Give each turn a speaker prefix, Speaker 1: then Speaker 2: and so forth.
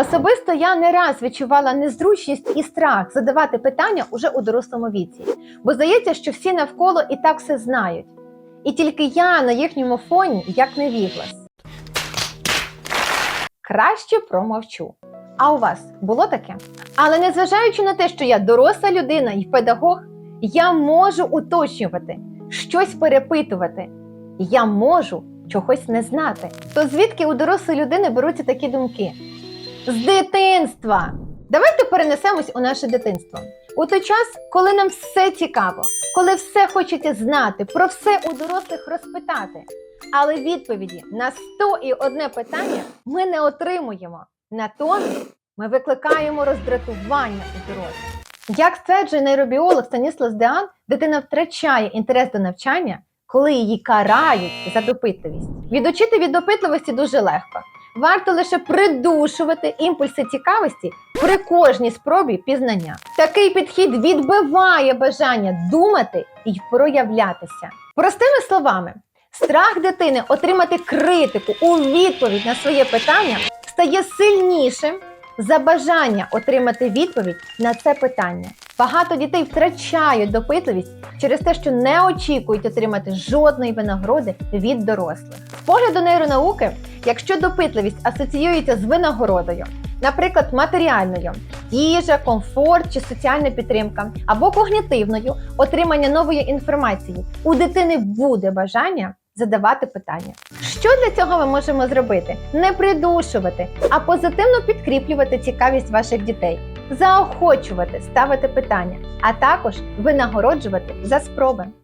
Speaker 1: Особисто я не раз відчувала незручність і страх задавати питання уже у дорослому віці, бо здається, що всі навколо і так все знають. І тільки я на їхньому фоні як невіглас. Краще промовчу. А у вас було таке? Але незважаючи на те, що я доросла людина і педагог, я можу уточнювати, щось перепитувати. Я можу чогось не знати. То звідки у дорослої людини беруться такі думки? З дитинства! Давайте перенесемось у наше дитинство. У той час, коли нам все цікаво, коли все хочеться знати, про все у дорослих розпитати. Але відповіді на 101 питання ми не отримуємо. Натомість ми викликаємо роздратування у дорослих. Як стверджує нейробіолог Станіслав Деан, дитина втрачає інтерес до навчання, коли її карають за допитливість. Відучити від допитливості дуже легко. Варто лише придушувати імпульси цікавості при кожній спробі пізнання. Такий підхід відбиває бажання думати і проявлятися. Простими словами, страх дитини отримати критику у відповідь на своє питання стає сильнішим за бажання отримати відповідь на це питання. Багато дітей втрачають допитливість через те, що не очікують отримати жодної винагороди від дорослих. З погляду нейронауки, якщо допитливість асоціюється з винагородою, наприклад, матеріальною, їжа, комфорт чи соціальна підтримка, або когнітивною отримання нової інформації, у дитини буде бажання задавати питання. Що для цього ми можемо зробити? Не придушувати, а позитивно підкріплювати цікавість ваших дітей, заохочувати ставити питання, а також винагороджувати за спроби.